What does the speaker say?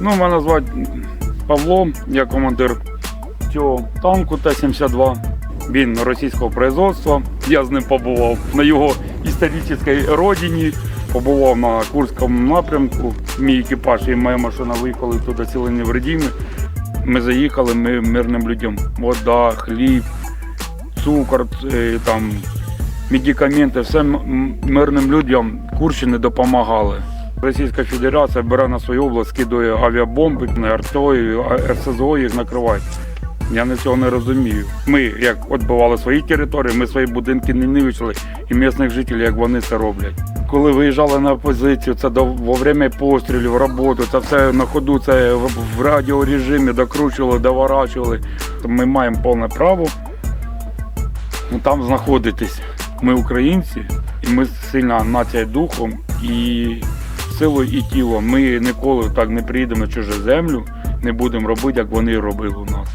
Ну, мене звати Павло, я командир цього танку Т-72. Він російського производства. Я з ним побував на його історичній родині, побував на Курському напрямку. Мій екіпаж і моя машина виїхали туди цілі невредімі. Ми заїхали, ми мирним людям. Вода, хліб, цукор, е, там, медикаменти, все мирним людям Курщини допомагали. Російська Федерація бере на свою область, скидує авіабомби, на РТО, РСЗО їх накривають. Я не цього не розумію. Ми, як відбивали свої території, ми свої будинки не нивичили, і місцевих жителів, як вони це роблять. Коли виїжджали на позицію, це до, во время пострілів, роботу, це все на ходу, це в, радіорежимі докручували, доворачували. Ми маємо повне право ну, там знаходитись. Ми українці, і ми сильна нація духом і силою і тілом. Ми ніколи так не приїдемо на чужу землю, не будемо робити, як вони робили у нас.